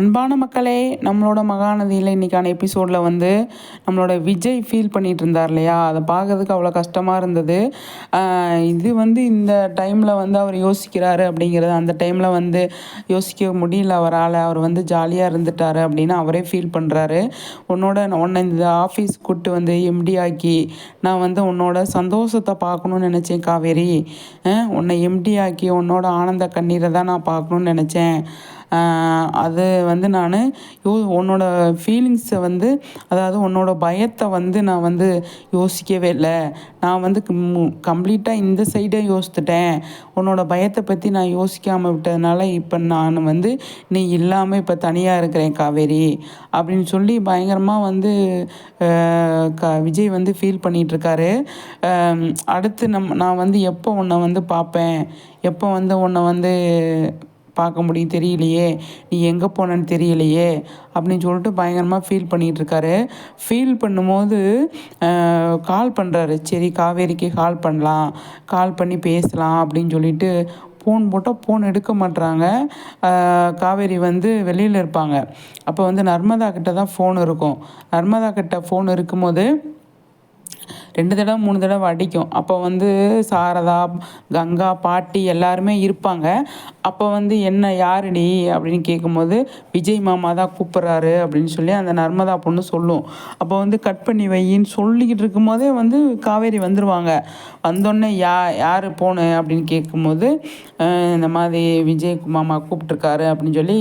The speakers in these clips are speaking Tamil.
அன்பான மக்களே நம்மளோட மகாநதியில் இன்றைக்கான எபிசோடில் வந்து நம்மளோட விஜய் ஃபீல் பண்ணிகிட்டு இருந்தார் இல்லையா? அதை பார்க்கறதுக்கு அவ்வளோ கஷ்டமாக இருந்தது. இது வந்து இந்த டைமில் வந்து அவர் யோசிக்கிறாரு அப்படிங்கிறது அந்த டைமில் வந்து யோசிக்க முடியல அவரால். அவர் வந்து ஜாலியாக இருந்துட்டார் அப்படின்னு அவரே ஃபீல் பண்ணுறாரு உன்னோட உன்னை இந்த ஆஃபீஸ் கூட்டு வந்து எம்டி ஆக்கி நான் வந்து உன்னோட சந்தோஷத்தை பார்க்கணுன்னு நினச்சேன் காவேரி. உன்னை எம்டி ஆக்கி உன்னோட ஆனந்த கண்ணீரை தான் நான் பார்க்கணுன்னு நினச்சேன். அது வந்து நான் யோ உன்னோட ஃபீலிங்ஸை வந்து அதாவது உன்னோட பயத்தை வந்து நான் வந்து யோசிக்கவே இல்லை. நான் வந்து கம்ப்ளீட்டாக இந்த சைடே யோசித்துட்டேன். உன்னோட பயத்தை பற்றி நான் யோசிக்காமல் விட்டதுனால இப்போ நான் வந்து நீ இல்லாமல் இப்போ தனியாக இருக்கிறேன் காவேரி அப்படின்னு சொல்லி பயங்கரமாக வந்து க விஜய் வந்து ஃபீல் பண்ணிகிட்ருக்காரு அடுத்து நம் நான் வந்து எப்போ உன்னை வந்து பார்ப்பேன்? எப்போ வந்து உன்னை வந்து பார்க்க முடியும் தெரியலையே. நீ எங்கே போனேன்னு தெரியலையே. அப்படின்னு சொல்லிட்டு பயங்கரமாக ஃபீல் பண்ணிகிட்ருக்காரு ஃபீல் பண்ணும்போது கால் பண்ணுறாரு சரி காவேரிக்கு கால் பண்ணலாம். கால் பண்ணி பேசலாம் அப்படின்னு சொல்லிட்டு ஃபோன் போட்டால் ஃபோன் எடுக்க மாட்டுறாங்க காவேரி வந்து வெளியில் இருப்பாங்க. அப்போ வந்து நர்மதா கிட்ட தான் ஃபோன் இருக்கும். நர்மதா கிட்ட ஃபோன் இருக்கும்போது ரெண்டு தடவை மூணு தடவை அடிக்கும். அப்போ வந்து சாரதா கங்கா பாட்டி எல்லாருமே இருப்பாங்க. அப்போ வந்து என்ன யாருடி? அப்படின்னு கேட்கும்போது விஜய் மாமா தான் கூப்பிட்றாரு அப்படின்னு சொல்லி அந்த நர்மதா பொண்ணு சொல்லும். அப்போ வந்து கட் பண்ணி வையின்னு சொல்லிக்கிட்டு இருக்கும்போதே வந்து காவேரி வந்துடுவாங்க வந்தோடனே யா யார் போன? அப்படின்னு கேட்கும்போது இந்த மாதிரி விஜய் மாமா கூப்பிட்ருக்காரு அப்படின்னு சொல்லி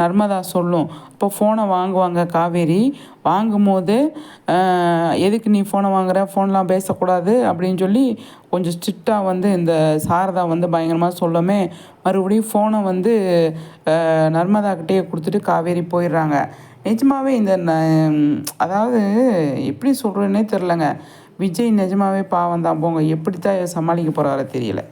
நர்மதா சொல்லும். இப்போ ஃபோனை வாங்குவாங்க காவேரி. வாங்கும்போது எதுக்கு நீ ஃபோனை வாங்குற? மாதிரிலாம் பேசக்கூடாது அப்படின்னு சொல்லி கொஞ்சம் ஸ்ட்ரிக்டாக வந்து இந்த சாரதா வந்து பயங்கரமாக சொல்லமே மறுபடியும் ஃபோனை வந்து நர்மதாக்கிட்டே கொடுத்துட்டு காவேரி போயிடுறாங்க. நிஜமாகவே இந்த அதாவது எப்படி சொல்கிறேன்னே தெரிலங்க விஜய் நிஜமாகவே பாவம் தான் போங்க. எப்படி தான் சமாளிக்க போகிறாரோ தெரியல.